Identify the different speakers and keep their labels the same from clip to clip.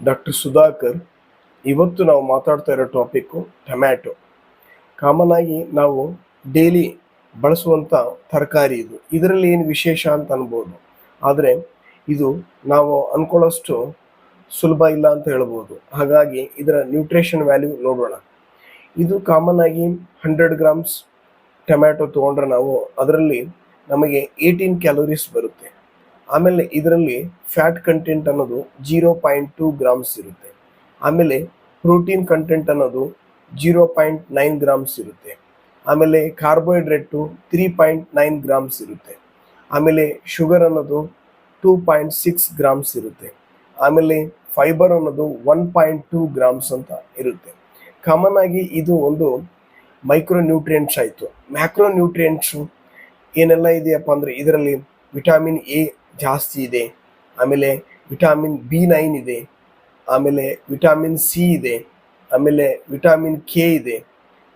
Speaker 1: Doctor Sudhakar, ಇವತ್ತು ನಾವು ಮಾತಾಡ್ತಾ ಇರೋ ಟಾಪಿಕ್ಕು ಟೊಮ್ಯಾಟೊ ಕಾಮನ್ ಆಗಿ ನಾವು ಡೈಲಿ ಬಳಸುವಂಥ ತರಕಾರಿ ಇದು. ಇದರಲ್ಲಿ ಏನು ವಿಶೇಷ ಅಂತ ಅನ್ಬೋದು. ಆದರೆ ಇದು ನಾವು ಅಂದ್ಕೊಳ್ಳೋಷ್ಟು ಸುಲಭ ಇಲ್ಲ ಅಂತ ಹೇಳ್ಬೋದು. ಹಾಗಾಗಿ ಇದರ ನ್ಯೂಟ್ರಿಷನ್ ವ್ಯಾಲ್ಯೂ ನೋಡೋಣ. ಇದು ಕಾಮನ್ ಆಗಿ ಹಂಡ್ರೆಡ್ ಗ್ರಾಮ್ಸ್ ಟೊಮ್ಯಾಟೊ ತೊಗೊಂಡ್ರೆ ನಾವು ಅದರಲ್ಲಿ ನಮಗೆ ಏಯ್ಟೀನ್ ಕ್ಯಾಲೋರೀಸ್ ಬರುತ್ತೆ. ಆಮೇಲೆ ಇದರಲ್ಲಿ ಫ್ಯಾಟ್ ಕಂಟೆಂಟ್ ಅನ್ನೋದು ಜೀರೋ ಪಾಯಿಂಟ್ ಟೂ ಗ್ರಾಮ್ಸ್ ಇರುತ್ತೆ. ಆಮೇಲೆ ಪ್ರೋಟೀನ್ ಕಂಟೆಂಟ್ ಅನ್ನೋದು ಜೀರೋ ಪಾಯಿಂಟ್ ನೈನ್ ಗ್ರಾಮ್ಸ್ ಇರುತ್ತೆ. ಆಮೇಲೆ carbohydrate three point nine grams ಇರುತ್ತೆ. ಆಮೇಲೆ ಶುಗರ್ ಅನ್ನೋದು ಟೂ ಪಾಯಿಂಟ್ ಸಿಕ್ಸ್ ಗ್ರಾಮ್ಸ್ ಇರುತ್ತೆ. ಆಮೇಲೆ ಫೈಬರ್ ಅನ್ನೋದು ಒನ್ ಪಾಯಿಂಟ್ ಟೂ ಗ್ರಾಮ್ಸ್ ಅಂತ ಇರುತ್ತೆ. ಕಾಮನ್ ಆಗಿ ಇದು ಒಂದು ಮೈಕ್ರೋ ನ್ಯೂಟ್ರಿಯೆಂಟ್ಸ್ ಆಯಿತು. ಮ್ಯಾಕ್ರೋ ನ್ಯೂಟ್ರಿಯೆಂಟ್ಸು ಏನೆಲ್ಲ ಇದೆಯಪ್ಪ ಅಂದರೆ ಇದರಲ್ಲಿ ವಿಟಾಮಿನ್ ಎ ಜಾಸ್ತಿ ಇದೆ. ಆಮೇಲೆ ವಿಟಾಮಿನ್ ಬಿ ನೈನ್ ಇದೆ. ಆಮೇಲೆ ವಿಟಾಮಿನ್ ಸಿ ಇದೆ. ಆಮೇಲೆ ವಿಟಾಮಿನ್ ಕೆ ಇದೆ.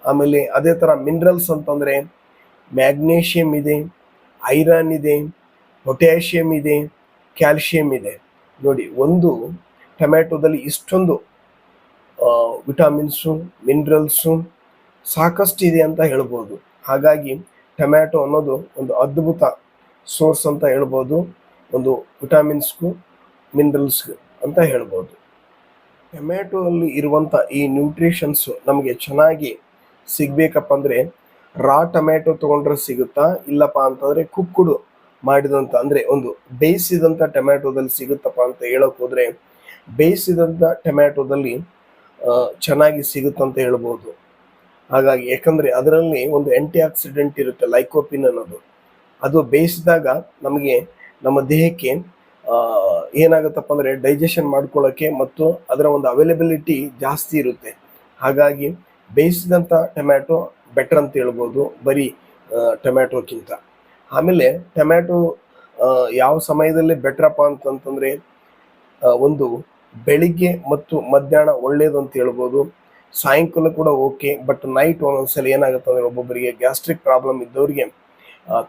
Speaker 1: ಆಮೇಲೆ ಅದೇ ಥರ ಮಿನರಲ್ಸ್ ಅಂತಂದರೆ ಮ್ಯಾಗ್ನೇಷಿಯಮ್ ಇದೆ, ಐರನ್ ಇದೆ ಪೊಟ್ಯಾಷಿಯಮ್ ಇದೆ, ಕ್ಯಾಲ್ಶಿಯಂ ಇದೆ. ನೋಡಿ, ಒಂದು ಟೊಮ್ಯಾಟೊದಲ್ಲಿ ಇಷ್ಟೊಂದು ವಿಟಾಮಿನ್ಸು, ಮಿನರಲ್ಸು ಸಾಕಷ್ಟು ಇದೆ ಅಂತ ಹೇಳ್ಬೋದು. ಹಾಗಾಗಿ ಟೊಮ್ಯಾಟೊ ಅನ್ನೋದು ಒಂದು ಅದ್ಭುತ ಸೋರ್ಸ್ ಅಂತ ಹೇಳ್ಬೋದು. ಒಂದು ವಿಟಾಮಿನ್ಸ್ಗೂ ಮಿನರಲ್ಸ್ಗೂ ಅಂತ ಹೇಳ್ಬೋದು. ಅಲ್ಲಿ ಇರುವಂಥ ಈ ನ್ಯೂಟ್ರಿಷನ್ಸ್ ನಮಗೆ ಚೆನ್ನಾಗಿ ಸಿಗಬೇಕಪ್ಪ ಅಂದರೆ ರಾ ಟೊಮ್ಯಾಟೊ ತೊಗೊಂಡ್ರೆ ಸಿಗುತ್ತಾ, ಇಲ್ಲಪ್ಪ ಅಂತಂದರೆ ಕುಕ್ಕುಡು ಮಾಡಿದಂಥ ಅಂದರೆ ಒಂದು ಬೇಯಿಸಿದಂಥ ಟೊಮ್ಯಾಟೊದಲ್ಲಿ ಸಿಗುತ್ತಪ್ಪ ಅಂತ ಹೇಳೋಕೆ ಹೋದರೆ ಬೇಯಿಸಿದಂಥ ಟೊಮ್ಯಾಟೊದಲ್ಲಿ ಚೆನ್ನಾಗಿ ಸಿಗುತ್ತಂತ ಹೇಳ್ಬೋದು. ಹಾಗಾಗಿ ಯಾಕಂದರೆ ಅದರಲ್ಲಿ ಒಂದು ಆಂಟಿ ಆಕ್ಸಿಡೆಂಟ್ ಇರುತ್ತೆ ಲೈಕೋಪಿನ್ ಅನ್ನೋದು. ಅದು ಬೇಯಿಸಿದಾಗ ನಮಗೆ ನಮ್ಮ ದೇಹಕ್ಕೆ ಏನಾಗುತ್ತಪ್ಪ ಅಂದರೆ ಡೈಜೆಷನ್ ಮಾಡ್ಕೊಳ್ಳೋಕ್ಕೆ ಮತ್ತು ಅದರ ಒಂದು ಅವೈಲಬಿಲಿಟಿ ಜಾಸ್ತಿ ಇರುತ್ತೆ. ಹಾಗಾಗಿ ಬೇಯಿಸಿದಂಥ ಟೊಮ್ಯಾಟೊ ಬೆಟರ್ ಅಂತ ಹೇಳ್ಬೋದು ಬರೀ ಟೊಮ್ಯಾಟೋಕ್ಕಿಂತ. ಆಮೇಲೆ ಟೊಮ್ಯಾಟೊ ಯಾವ ಸಮಯದಲ್ಲಿ ಬೆಟ್ರಪ್ಪ ಅಂತಂತಂದರೆ ಒಂದು ಬೆಳಿಗ್ಗೆ ಮತ್ತು ಮಧ್ಯಾಹ್ನ ಒಳ್ಳೆಯದು ಅಂತ ಹೇಳ್ಬೋದು. ಸಾಯಂಕಾಲ ಕೂಡ ಓಕೆ ಬಟ್ ನೈಟ್ ಒಂದೊಂದ್ಸಲ ಏನಾಗುತ್ತೆ ಅಂದರೆ ಒಬ್ಬೊಬ್ಬರಿಗೆ ಗ್ಯಾಸ್ಟ್ರಿಕ್ ಪ್ರಾಬ್ಲಮ್ ಇದ್ದವರಿಗೆ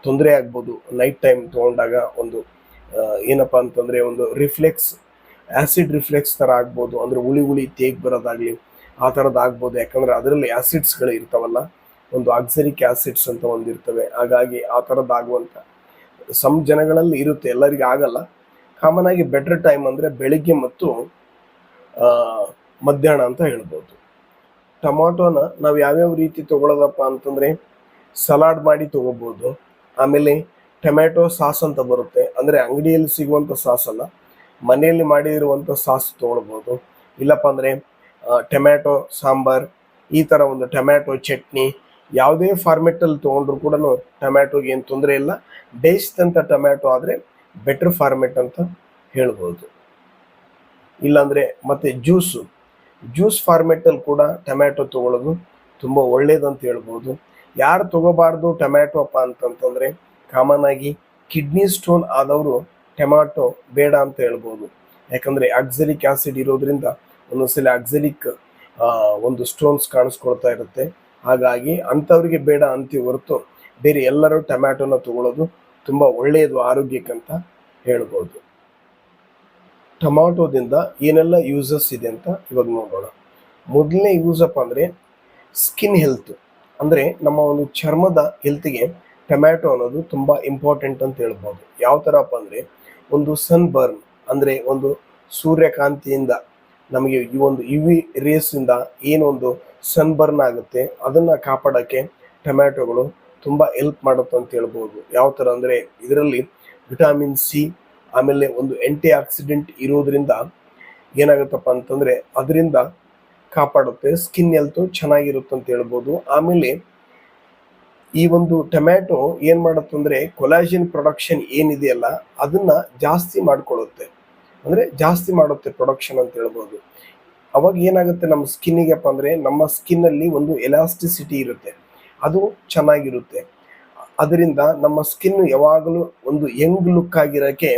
Speaker 1: ತೊಂದರೆ ಆಗ್ಬೋದು ನೈಟ್ ಟೈಮ್ ತೊಗೊಂಡಾಗ ಒಂದು ಏನಪ್ಪ ಅಂತಂದರೆ ಒಂದು ರಿಫ್ಲೆಕ್ಸ್ ಆ್ಯಸಿಡ್ ರಿಫ್ಲೆಕ್ಸ್ ಥರ ಆಗ್ಬೋದು, ಅಂದರೆ ಉಳಿ ಉಳಿ ತೇಗ್ ಬರೋದಾಗಲಿ ಆ ಥರದ್ದು ಆಗ್ಬೋದು. ಯಾಕಂದರೆ ಅದರಲ್ಲಿ ಆ್ಯಸಿಡ್ಸ್ಗಳು ಇರ್ತಾವಲ್ಲ, ಒಂದು ಆಕ್ಸರಿಕ್ ಆ್ಯಸಿಡ್ಸ್ ಅಂತ ಒಂದು ಇರ್ತವೆ. ಹಾಗಾಗಿ ಆ ಥರದ್ದಾಗುವಂಥ ಸಮ್ ಜನಗಳಲ್ಲಿ ಇರುತ್ತೆ, ಎಲ್ಲರಿಗೂ ಆಗಲ್ಲ. ಕಾಮನ್ ಆಗಿ ಬೆಟರ್ ಟೈಮ್ ಅಂದರೆ ಬೆಳಿಗ್ಗೆ ಮತ್ತು ಮಧ್ಯಾಹ್ನ ಅಂತ ಹೇಳ್ಬೋದು. ಟೊಮಾಟೋನ ನಾವು ಯಾವ್ಯಾವ ರೀತಿ ತಗೊಳ್ಳೋದಪ್ಪ ಅಂತಂದರೆ ಸಲಾಡ್ ಮಾಡಿ ತೊಗೋಬೋದು. ಆಮೇಲೆ ಟೊಮ್ಯಾಟೊ ಸಾಸ್ ಅಂತ ಬರುತ್ತೆ. ಅಂದರೆ ಅಂಗಡಿಯಲ್ಲಿ ಸಿಗುವಂಥ ಸಾಸ್ ಅಲ್ಲ. ಮನೆಯಲ್ಲಿ ಮಾಡಿರುವಂಥ ಸಾಸ್ ತೊಗೊಳ್ಬೋದು. ಇಲ್ಲಪ್ಪ ಅಂದರೆ ಟೊಮ್ಯಾಟೊ, ಸಾಂಬಾರ್, ಈ ಥರ ಒಂದು ಟೊಮ್ಯಾಟೊ ಚಟ್ನಿ ಯಾವುದೇ ಫಾರ್ಮೆಟಲ್ಲಿ ತೊಗೊಂಡ್ರು ಕೂಡ ಟೊಮ್ಯಾಟೊಗೆ ಏನು ತೊಂದರೆ ಇಲ್ಲ. ಬೇಯಿಸಿದಂಥ ಟೊಮ್ಯಾಟೊ ಆದರೆ ಬೆಟ್ರ್ ಫಾರ್ಮೆಟ್ ಅಂತ ಹೇಳ್ಬೋದು. ಇಲ್ಲಾಂದರೆ ಮತ್ತು ಜ್ಯೂಸು ಜ್ಯೂಸ್ ಫಾರ್ಮೆಟಲ್ಲಿ ಕೂಡ ಟೊಮ್ಯಾಟೊ ತೊಗೊಳ್ಳೋದು ತುಂಬ ಒಳ್ಳೇದಂತ ಹೇಳ್ಬೋದು. ಯಾರು ತಗೋಬಾರ್ದು ಟೊಮ್ಯಾಟೊ ಅಪ್ಪ ಅಂತಂತಂದರೆ ಕಾಮನ್ ಆಗಿ ಕಿಡ್ನಿ ಸ್ಟೋನ್ ಆದವರು ಟೊಮ್ಯಾಟೊ ಬೇಡ ಅಂತ ಹೇಳ್ಬೋದು. ಯಾಕಂದರೆ ಆಕ್ಸಲಿಕ್ ಆಸಿಡ್ ಇರೋದ್ರಿಂದ ಒಂದೊಂದ್ಸಲ ಆಕ್ಸಲಿಕ್ ಒಂದು ಸ್ಟೋನ್ಸ್ ಕಾಣಿಸ್ಕೊಳ್ತಾ ಇರುತ್ತೆ. ಹಾಗಾಗಿ ಅಂಥವ್ರಿಗೆ ಬೇಡ ಅಂತೀವಿ ಹೊರತು ಬೇರೆ ಎಲ್ಲರೂ ಟೊಮ್ಯಾಟೊನ ತಗೊಳ್ಳೋದು ತುಂಬ ಒಳ್ಳೆಯದು ಆರೋಗ್ಯಕ್ಕಂತ ಹೇಳ್ಬೋದು. ಟೊಮ್ಯಾಟೋದಿಂದ ಏನೆಲ್ಲ ಯೂಸಸ್ ಇದೆ ಅಂತ ಇವಾಗ ನೋಡೋಣ. ಮೊದಲನೇ ಯೂಸಪ್ಪ ಅಂದರೆ ಸ್ಕಿನ್ ಹೆಲ್ತ್ ಅಂದರೆ ನಮ್ಮ ಒಂದು ಚರ್ಮದ ಹೆಲ್ತ್ಗೆ ಟೊಮ್ಯಾಟೊ ಅನ್ನೋದು ತುಂಬ ಇಂಪಾರ್ಟೆಂಟ್ ಅಂತ ಹೇಳ್ಬೋದು. ಯಾವ ಥರಪ್ಪ ಅಂದರೆ ಒಂದು ಸನ್ ಬರ್ನ್ ಅಂದರೆ ಒಂದು ಸೂರ್ಯಕಾಂತಿಯಿಂದ ನಮಗೆ ಈ ಒಂದು ಯು ವಿ ರೇಸಿಂದ ಏನೊಂದು ಸನ್ ಬರ್ನ್ ಆಗುತ್ತೆ, ಅದನ್ನು ಕಾಪಾಡೋಕ್ಕೆ ಟೊಮ್ಯಾಟೊಗಳು ತುಂಬ ಹೆಲ್ಪ್ ಮಾಡುತ್ತೆ ಅಂತ ಹೇಳ್ಬೋದು. ಯಾವ ಥರ ಅಂದರೆ ಇದರಲ್ಲಿ ವಿಟಾಮಿನ್ ಸಿ ಆಮೇಲೆ ಒಂದು ಆಂಟಿ ಆಕ್ಸಿಡೆಂಟ್ ಇರೋದ್ರಿಂದ ಏನಾಗುತ್ತಪ್ಪ ಅಂತಂದರೆ ಅದರಿಂದ ಕಾಪಾಡುತ್ತೆ ಸ್ಕಿನ್ ಹೆಲ್ತು ಚೆನ್ನಾಗಿರುತ್ತೆ ಅಂತ ಹೇಳ್ಬೋದು. ಆಮೇಲೆ ಈ ಒಂದು ಟೊಮ್ಯಾಟೊ ಏನು ಮಾಡುತ್ತಂದ್ರೆ ಕೊಲಾಜಿನ್ ಪ್ರೊಡಕ್ಷನ್ ಏನಿದೆಯಲ್ಲ ಅದನ್ನ ಜಾಸ್ತಿ ಮಾಡ್ಕೊಳ್ಳುತ್ತೆ. ಅಂದರೆ ಜಾಸ್ತಿ ಮಾಡುತ್ತೆ ಪ್ರೊಡಕ್ಷನ್ ಅಂತ ಹೇಳ್ಬೋದು. ಅವಾಗ ಏನಾಗುತ್ತೆ ನಮ್ಮ ಸ್ಕಿನ್ನಿಗೆಪ್ಪ ಅಂದರೆ ನಮ್ಮ ಸ್ಕಿನ್ನಲ್ಲಿ ಒಂದು ಎಲಾಸ್ಟಿಸಿಟಿ ಇರುತ್ತೆ. ಅದು ಚೆನ್ನಾಗಿರುತ್ತೆ. ಅದರಿಂದ ನಮ್ಮ ಸ್ಕಿನ್ ಯಾವಾಗಲೂ ಒಂದು ಯಂಗ್ ಲುಕ್ ಆಗಿರೋಕ್ಕೆ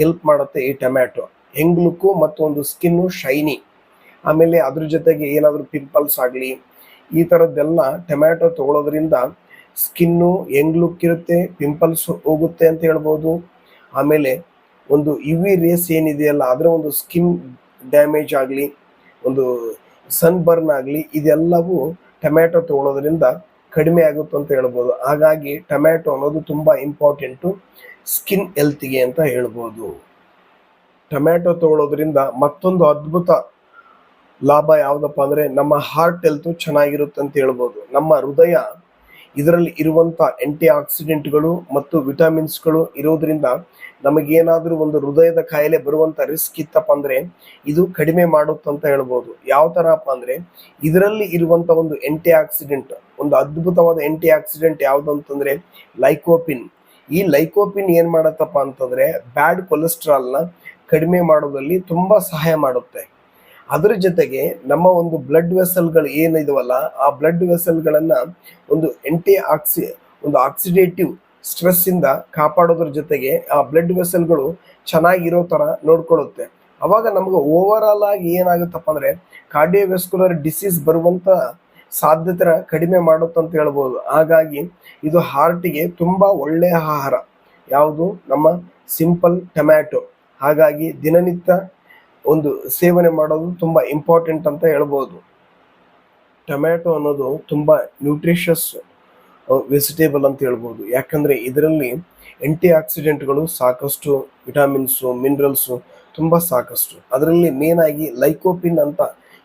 Speaker 1: ಹೆಲ್ಪ್ ಮಾಡುತ್ತೆ ಈ ಟೊಮ್ಯಾಟೊ. ಯಂಗ್ ಲುಕ್ಕು ಮತ್ತು ಒಂದು ಸ್ಕಿನ್ನು ಶೈನಿ ಆಮೇಲೆ ಅದ್ರ ಜೊತೆಗೆ ಏನಾದರೂ ಪಿಂಪಲ್ಸ್ ಆಗಲಿ, ಈ ಥರದ್ದೆಲ್ಲ ಟೊಮ್ಯಾಟೊ ತಗೊಳ್ಳೋದ್ರಿಂದ ಸ್ಕಿನ್ನು ಯಂಗ್ ಲುಕ್ ಇರುತ್ತೆ ಪಿಂಪಲ್ಸ್ ಹೋಗುತ್ತೆ ಅಂತ ಹೇಳ್ಬೋದು. ಆಮೇಲೆ ಒಂದು ಯುವಿ ರೇಸ್ ಏನಿದೆಯಲ್ಲ ಅದರ ಒಂದು ಸ್ಕಿನ್ ಡ್ಯಾಮೇಜ್ ಆಗಲಿ, ಒಂದು ಸನ್ ಬರ್ನ್ ಆಗಲಿ, ಇದೆಲ್ಲವೂ ಟೊಮ್ಯಾಟೊ ತಗೊಳ್ಳೋದ್ರಿಂದ ಕಡಿಮೆ ಆಗುತ್ತೆ ಅಂತ ಹೇಳ್ಬೋದು. ಹಾಗಾಗಿ ಟೊಮ್ಯಾಟೊ ಅನ್ನೋದು ತುಂಬ ಇಂಪಾರ್ಟೆಂಟು ಸ್ಕಿನ್ ಹೆಲ್ತ್ಗೆ ಅಂತ ಹೇಳ್ಬೋದು. ಟೊಮ್ಯಾಟೊ ತಗೊಳ್ಳೋದ್ರಿಂದ ಮತ್ತೊಂದು ಅದ್ಭುತ ಲಾಭ ಯಾವುದಪ್ಪ ಅಂದರೆ ನಮ್ಮ ಹಾರ್ಟ್ ಹೆಲ್ತ್ ಚೆನ್ನಾಗಿರುತ್ತೆ ಅಂತ ಹೇಳ್ಬೋದು. ನಮ್ಮ ಹೃದಯ ಇದರಲ್ಲಿ ಇರುವಂಥ ಆಂಟಿ ಆಕ್ಸಿಡೆಂಟ್ಗಳು ಮತ್ತು ವಿಟಮಿನ್ಸ್ಗಳು ಇರೋದ್ರಿಂದ ನಮಗೇನಾದರೂ ಒಂದು ಹೃದಯದ ಕಾಯಿಲೆ ಬರುವಂಥ ರಿಸ್ಕ್ ಇತ್ತಪ್ಪ ಅಂದರೆ ಇದು ಕಡಿಮೆ ಮಾಡುತ್ತಂತ ಹೇಳ್ಬೋದು. ಯಾವ ಥರಪ್ಪ ಅಂದರೆ ಇದರಲ್ಲಿ ಇರುವಂಥ ಒಂದು ಆಂಟಿ ಆಕ್ಸಿಡೆಂಟ್ ಒಂದು ಅದ್ಭುತವಾದ ಆಂಟಿ ಆಕ್ಸಿಡೆಂಟ್ ಯಾವುದು ಅಂತಂದರೆ ಲೈಕೋಪಿನ್ ಈ ಲೈಕೋಪಿನ್ ಏನು ಮಾಡತ್ತಪ್ಪ ಅಂತಂದರೆ ಬ್ಯಾಡ್ ಕೊಲೆಸ್ಟ್ರಾಲ್ನ ಕಡಿಮೆ ಮಾಡೋದಲ್ಲಿ ತುಂಬ ಸಹಾಯ ಮಾಡುತ್ತೆ. ಅದರ ಜೊತೆಗೆ ನಮ್ಮ ಒಂದು ಬ್ಲಡ್ ವೆಸಲ್ಗಳು ಏನಿದವಲ್ಲ ಆ ಬ್ಲಡ್ ವೆಸಲ್ಗಳನ್ನು ಒಂದು ಎಂಟಿ ಆಕ್ಸಿ ಒಂದು ಆಕ್ಸಿಡೇಟಿವ್ ಸ್ಟ್ರೆಸ್ಸಿಂದ ಕಾಪಾಡೋದ್ರ ಜೊತೆಗೆ ಆ ಬ್ಲಡ್ ವೆಸಲ್ಗಳು ಚೆನ್ನಾಗಿರೋ ಥರ ನೋಡ್ಕೊಳ್ಳುತ್ತೆ. ಅವಾಗ ನಮಗೆ ಓವರ್ ಆಗಿ ಏನಾಗುತ್ತಪ್ಪ ಅಂದರೆ ಕಾರ್ಡಿಯೋವೆಸ್ಕುಲರ್ ಡಿಸೀಸ್ ಬರುವಂಥ ಸಾಧ್ಯತೆ ಕಡಿಮೆ ಮಾಡುತ್ತಂತ ಹೇಳ್ಬೋದು. ಹಾಗಾಗಿ ಇದು ಹಾರ್ಟಿಗೆ ತುಂಬ ಒಳ್ಳೆಯ ಆಹಾರ. ಯಾವುದು? ನಮ್ಮ ಸಿಂಪಲ್ ಟೊಮ್ಯಾಟೊ ಹಾಗಾಗಿ ದಿನನಿತ್ಯ ಒಂದು ಸೇವನೆ ಮಾಡೋದು ತುಂಬ ಇಂಪಾರ್ಟೆಂಟ್ ಅಂತ ಹೇಳ್ಬೋದು. ಟೊಮ್ಯಾಟೊ ಅನ್ನೋದು ತುಂಬ ನ್ಯೂಟ್ರಿಷಸ್ ವೆಜಿಟೇಬಲ್ ಅಂತ ಹೇಳ್ಬೋದು. ಯಾಕಂದರೆ ಇದರಲ್ಲಿ ಆಂಟಿ ಆಕ್ಸಿಡೆಂಟ್ಗಳು ಸಾಕಷ್ಟು ವಿಟಮಿನ್ಸು ಮಿನರಲ್ಸು ತುಂಬ ಸಾಕಷ್ಟು. ಅದರಲ್ಲಿ ಮೇನ್ ಆಗಿ ಲೈಕೋಪಿನ್ ಅಂತ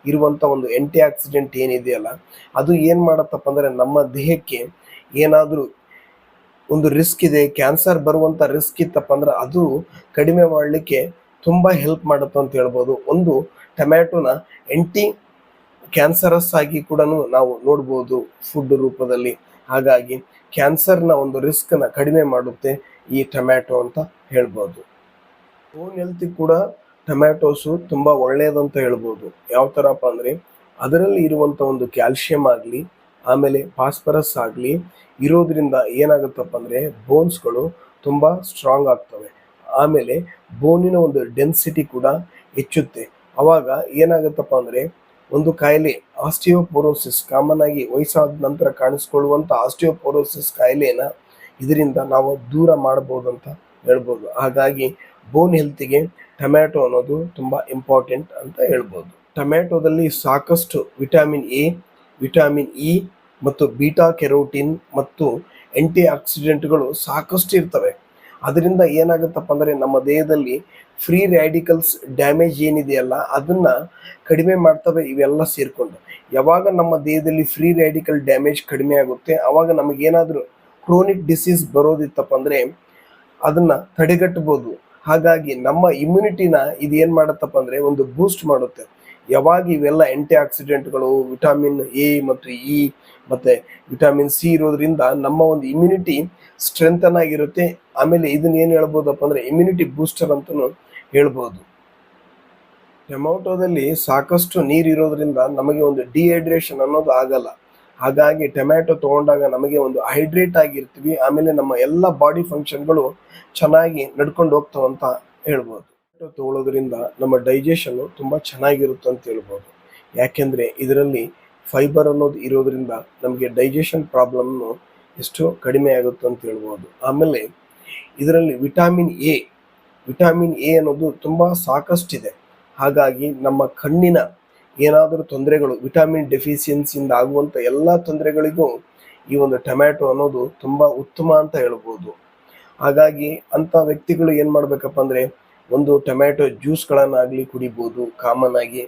Speaker 1: ಇರುವಂಥ ಒಂದು ಆಂಟಿ ಆಕ್ಸಿಡೆಂಟ್ ಏನಿದೆಯಲ್ಲ, ಅದು ಏನು ಮಾಡತ್ತಪ್ಪ ಅಂದರೆ ನಮ್ಮ ದೇಹಕ್ಕೆ ಏನಾದರೂ ಒಂದು ರಿಸ್ಕ್ ಇದೆ ಕ್ಯಾನ್ಸರ್ ಬರುವಂಥ ರಿಸ್ಕ್ ಇತ್ತಪ್ಪ ಅಂದ್ರೆ ಅದು ಕಡಿಮೆ ಮಾಡಲಿಕ್ಕೆ ತುಂಬ ಹೆಲ್ಪ್ ಮಾಡುತ್ತೆ ಅಂತ ಹೇಳ್ಬೋದು. ಒಂದು ಟೊಮ್ಯಾಟೊನ ಎಂಟಿ ಕ್ಯಾನ್ಸರಸ್ ಆಗಿ ಕೂಡ ನಾವು ನೋಡ್ಬೋದು ಫುಡ್ ರೂಪದಲ್ಲಿ. ಹಾಗಾಗಿ ಕ್ಯಾನ್ಸರ್ನ ಒಂದು ರಿಸ್ಕ್ನ ಕಡಿಮೆ ಮಾಡುತ್ತೆ ಈ ಟೊಮ್ಯಾಟೊ ಅಂತ ಹೇಳ್ಬೋದು. ಬೋನ್ ಹೆಲ್ತ್ ಕೂಡ ಟೊಮ್ಯಾಟೋಸು ತುಂಬ ಒಳ್ಳೆಯದಂತ ಹೇಳ್ಬೋದು. ಯಾವ ಥರಪ್ಪ ಅಂದರೆ ಅದರಲ್ಲಿ ಇರುವಂಥ ಒಂದು ಕ್ಯಾಲ್ಶಿಯಂ ಆಗಲಿ, ಆಮೇಲೆ ಫಾಸ್ಫರಸ್ ಆಗಲಿ ಇರೋದ್ರಿಂದ ಏನಾಗುತ್ತಪ್ಪ ಅಂದರೆ ಬೋನ್ಸ್ಗಳು ತುಂಬ ಸ್ಟ್ರಾಂಗ್ ಆಗ್ತವೆ. ಆಮೇಲೆ ಬೋನಿನ ಒಂದು ಡೆನ್ಸಿಟಿ ಕೂಡ ಹೆಚ್ಚುತ್ತೆ. ಅವಾಗ ಏನಾಗುತ್ತಪ್ಪ ಅಂದರೆ ಒಂದು ಕಾಯಿಲೆ ಆಸ್ಟಿಯೋಪೊರೋಸಿಸ್ ಕಾಮನ್ ಆಗಿ ವಯಸ್ಸಾದ ನಂತರ ಕಾಣಿಸ್ಕೊಳ್ಳುವಂಥ ಆಸ್ಟಿಯೋಪೊರೋಸಿಸ್ ಕಾಯಿಲೆನ ಇದರಿಂದ ನಾವು ದೂರ ಮಾಡ್ಬೋದು ಅಂತ ಹೇಳ್ಬೋದು. ಹಾಗಾಗಿ ಬೋನ್ ಹೆಲ್ತಿಗೆ ಟೊಮ್ಯಾಟೊ ಅನ್ನೋದು ತುಂಬ ಇಂಪಾರ್ಟೆಂಟ್ ಅಂತ ಹೇಳ್ಬೋದು. ಟೊಮ್ಯಾಟೊದಲ್ಲಿ ಸಾಕಷ್ಟು ವಿಟಮಿನ್ ಎ ವಿಟಮಿನ್ ಇ ಮತ್ತು ಬೀಟಾ ಕೆರೋಟಿನ್ ಮತ್ತು ಆಂಟಿ ಆಕ್ಸಿಡೆಂಟ್ಗಳು ಸಾಕಷ್ಟು ಇರ್ತವೆ. ಅದರಿಂದ ಏನಾಗುತ್ತಪ್ಪ ಅಂದರೆ ನಮ್ಮ ದೇಹದಲ್ಲಿ ಫ್ರೀ ರ್ಯಾಡಿಕಲ್ಸ್ ಡ್ಯಾಮೇಜ್ ಏನಿದೆಯಲ್ಲ, ಅದನ್ನು ಕಡಿಮೆ ಮಾಡ್ತವೆ, ಇವೆಲ್ಲ ಸೇರಿಕೊಂಡು. ಯಾವಾಗ ನಮ್ಮ ದೇಹದಲ್ಲಿ ಫ್ರೀ ರ್ಯಾಡಿಕಲ್ ಡ್ಯಾಮೇಜ್ ಕಡಿಮೆ ಆಗುತ್ತೆ ಆವಾಗ ನಮಗೇನಾದರೂ ಕ್ರೋನಿಕ್ ಡಿಸೀಸ್ ಬರೋದಿತ್ತಪ್ಪ ಅಂದರೆ ಅದನ್ನು ತಡೆಗಟ್ಟಬೋದು ಹಾಗಾಗಿ ನಮ್ಮ ಇಮ್ಯುನಿಟಿನ ಇದು ಏನು ಮಾಡುತ್ತಪ್ಪ ಅಂದರೆ ಒಂದು ಬೂಸ್ಟ್ ಮಾಡುತ್ತೆ. ಯಾವಾಗ ಇವೆಲ್ಲ ಆಂಟಿ ಆಕ್ಸಿಡೆಂಟ್ಗಳು ವಿಟಮಿನ್ ಎ ಮತ್ತು ಇ ಮತ್ತೆ ವಿಟಮಿನ್ ಸಿ ಇರೋದ್ರಿಂದ ನಮ್ಮ ಒಂದು ಇಮ್ಯುನಿಟಿ ಸ್ಟ್ರೆಂಥನ್ ಆಗಿರುತ್ತೆ ಆಮೇಲೆ ಇದನ್ನ ಏನು ಹೇಳ್ಬೋದಪ್ಪ ಅಂದ್ರೆ ಇಮ್ಯುನಿಟಿ ಬೂಸ್ಟರ್ ಅಂತಲೂ ಹೇಳ್ಬೋದು. ಟೊಮ್ಯಾಟೋದಲ್ಲಿ ಸಾಕಷ್ಟು ನೀರು ಇರೋದ್ರಿಂದ ನಮಗೆ ಒಂದು ಡಿಹೈಡ್ರೇಷನ್ ಅನ್ನೋದು ಆಗಲ್ಲ. ಹಾಗಾಗಿ ಟೊಮ್ಯಾಟೊ ತಗೊಂಡಾಗ ನಮಗೆ ಒಂದು ಹೈಡ್ರೇಟ್ ಆಗಿರ್ತೀವಿ. ಆಮೇಲೆ ನಮ್ಮ ಎಲ್ಲ ಬಾಡಿ ಫಂಕ್ಷನ್ಗಳು ಚೆನ್ನಾಗಿ ನಡ್ಕೊಂಡು ಹೋಗ್ತಾವಂತ ಹೇಳ್ಬೋದು. ತಗೊಳ್ಳೋದ್ರಿಂದ ನಮ್ಮ ಡೈಜೆಷನ್ ತುಂಬ ಚೆನ್ನಾಗಿರುತ್ತೆ ಅಂತ ಹೇಳ್ಬೋದು. ಯಾಕೆಂದರೆ ಇದರಲ್ಲಿ ಫೈಬರ್ ಅನ್ನೋದು ಇರೋದ್ರಿಂದ ನಮಗೆ ಡೈಜೆಷನ್ ಪ್ರಾಬ್ಲಮ್ನು ಎಷ್ಟು ಕಡಿಮೆ ಆಗುತ್ತೆ ಅಂತ ಹೇಳ್ಬೋದು. ಆಮೇಲೆ ಇದರಲ್ಲಿ ವಿಟಾಮಿನ್ ಎ ವಿಟಾಮಿನ್ ಎ ಅನ್ನೋದು ತುಂಬ ಸಾಕಷ್ಟಿದೆ. ಹಾಗಾಗಿ ನಮ್ಮ ಕಣ್ಣಿನ ಏನಾದರೂ ತೊಂದರೆಗಳು ವಿಟಾಮಿನ್ ಡೆಫಿಷಿಯನ್ಸಿಯಿಂದ ಆಗುವಂಥ ಎಲ್ಲ ತೊಂದರೆಗಳಿಗೂ ಈ ಒಂದು ಟೊಮ್ಯಾಟೊ ಅನ್ನೋದು ತುಂಬ ಉತ್ತಮ ಅಂತ ಹೇಳ್ಬೋದು. ಹಾಗಾಗಿ ಅಂಥ ವ್ಯಕ್ತಿಗಳು ಏನು ಮಾಡಬೇಕಪ್ಪ ಅಂದರೆ ಒಂದು ಟೊಮ್ಯಾಟೊ ಜ್ಯೂಸ್ಗಳನ್ನಾಗಲಿ ಕುಡಿಬೋದು ಕಾಮನ್ ಆಗಿ.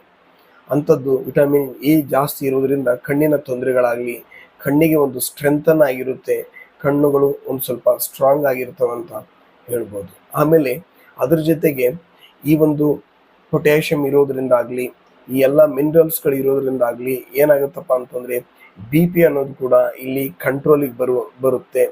Speaker 1: ಅಂಥದ್ದು ವಿಟಮಿನ್ ಎ ಜಾಸ್ತಿ ಇರೋದರಿಂದ ಕಣ್ಣಿನ ತೊಂದರೆಗಳಾಗಲಿ, ಕಣ್ಣಿಗೆ ಒಂದು ಸ್ಟ್ರೆಂಥನ್ ಆಗಿರುತ್ತೆ, ಕಣ್ಣುಗಳು ಒಂದು ಸ್ವಲ್ಪ ಸ್ಟ್ರಾಂಗ್ ಆಗಿರ್ತವೆ ಅಂತ ಹೇಳ್ಬೋದು. ಆಮೇಲೆ ಅದ್ರ ಜೊತೆಗೆ ಈ ಒಂದು ಪೊಟ್ಯಾಷಿಯಮ್ ಇರೋದ್ರಿಂದಾಗಲಿ, ಈ ಎಲ್ಲ ಮಿನರಲ್ಸ್ಗಳು ಇರೋದ್ರಿಂದಾಗಲಿ ಏನಾಗುತ್ತಪ್ಪ ಅಂತಂದರೆ ಬಿ ಪಿ ಅನ್ನೋದು ಕೂಡ ಇಲ್ಲಿ ಕಂಟ್ರೋಲಿಗೆ ಬರುವ, ಬರುತ್ತೆ.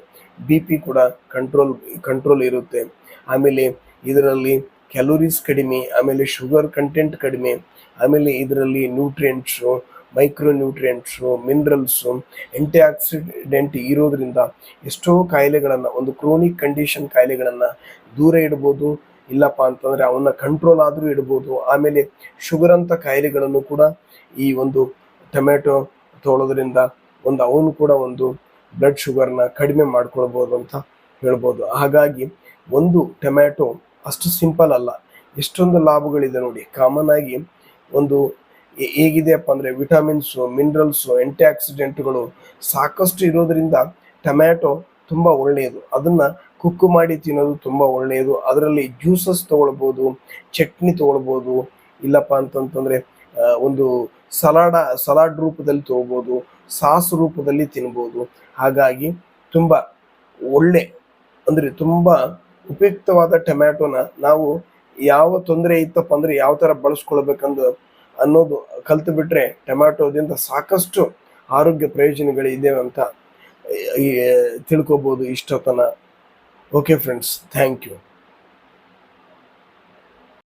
Speaker 1: ಬಿ ಪಿ ಕೂಡ ಕಂಟ್ರೋಲ್ ಕಂಟ್ರೋಲ್ ಇರುತ್ತೆ. ಆಮೇಲೆ ಇದರಲ್ಲಿ ಕ್ಯಾಲೋರೀಸ್ ಕಡಿಮೆ, ಆಮೇಲೆ ಶುಗರ್ ಕಂಟೆಂಟ್ ಕಡಿಮೆ, ಆಮೇಲೆ ಇದರಲ್ಲಿ nutrients micro nutrients minerals anti oxidant ಇರೋದ್ರಿಂದ ಎಷ್ಟೋ ಕಾಯಿಲೆಗಳನ್ನು, ಒಂದು ಕ್ರೋನಿಕ್ ಕಂಡೀಷನ್ ಕಾಯಿಲೆಗಳನ್ನು ದೂರ ಇಡ್ಬೋದು, ಇಲ್ಲಪ್ಪ ಅಂತಂದರೆ ಅವನ್ನ ಕಂಟ್ರೋಲ್ ಆದರೂ ಇಡ್ಬೋದು, ಆಮೇಲೆ ಶುಗರ್ ಅಂತ ಕಾಯಿಲೆಗಳನ್ನು ಕೂಡ ಈ ಒಂದು ಟೊಮ್ಯಾಟೊ ತೊಳೋದ್ರಿಂದ ಒಂದು ಅವನು ಕೂಡ ಒಂದು ಬ್ಲಡ್ ಶುಗರ್ನ ಕಡಿಮೆ ಮಾಡ್ಕೊಳ್ಬೋದು ಅಂತ ಹೇಳ್ಬೋದು. ಹಾಗಾಗಿ ಒಂದು ಟೊಮ್ಯಾಟೊ ಅಷ್ಟು ಸಿಂಪಲ್ ಅಲ್ಲ. ಎಷ್ಟೊಂದು ಲಾಭಗಳಿದೆ ನೋಡಿ. ಕಾಮನ್ ಆಗಿ ಒಂದು ಹೇಗಿದೆಯಪ್ಪ ಅಂದರೆ ವಿಟಮಿನ್ಸು ಮಿನರಲ್ಸು ಆ್ಯಂಟಿ ಆಕ್ಸಿಡೆಂಟ್ಗಳು ಸಾಕಷ್ಟು ಇರೋದ್ರಿಂದ ಟೊಮ್ಯಾಟೊ ತುಂಬ ಒಳ್ಳೆಯದು. ಅದನ್ನು ಕುಕ್ಕು ಮಾಡಿ ತಿನ್ನೋದು ತುಂಬ ಒಳ್ಳೆಯದು. ಅದರಲ್ಲಿ ಜ್ಯೂಸಸ್ ತೊಗೊಳ್ಬೋದು, ಚಟ್ನಿ ತೊಗೊಳ್ಬೋದು, ಇಲ್ಲಪ್ಪ ಅಂತಂತಂದರೆ ಒಂದು ಸಲಾಡ, ಸಲಾಡ್ ರೂಪದಲ್ಲಿ ತೊಗೋಬೋದು ಸಾಸ್ ರೂಪದಲ್ಲಿ ತಿನ್ಬೋದು. ಹಾಗಾಗಿ ತುಂಬ ಒಳ್ಳೆ, ಅಂದರೆ ತುಂಬ ಉಪಯುಕ್ತವಾದ ಟೊಮ್ಯಾಟೋನ ನಾವು ಯಾವ ತೊಂದರೆ ಇತ್ತಪ್ಪ ಅಂದ್ರೆ ಯಾವ ಥರ ಬಳಸ್ಕೊಳ್ಬೇಕಂದು ಅನ್ನೋದು ಕಲ್ತು ಬಿಟ್ರೆ ಟೊಮ್ಯಾಟೊದಿಂದ ಸಾಕಷ್ಟು ಆರೋಗ್ಯ ಪ್ರಯೋಜನಗಳಿದೆ ಅಂತ ತಿಳ್ಕೊಬೋದು ಇಷ್ಟೊತ್ತನ. Okay friends thank you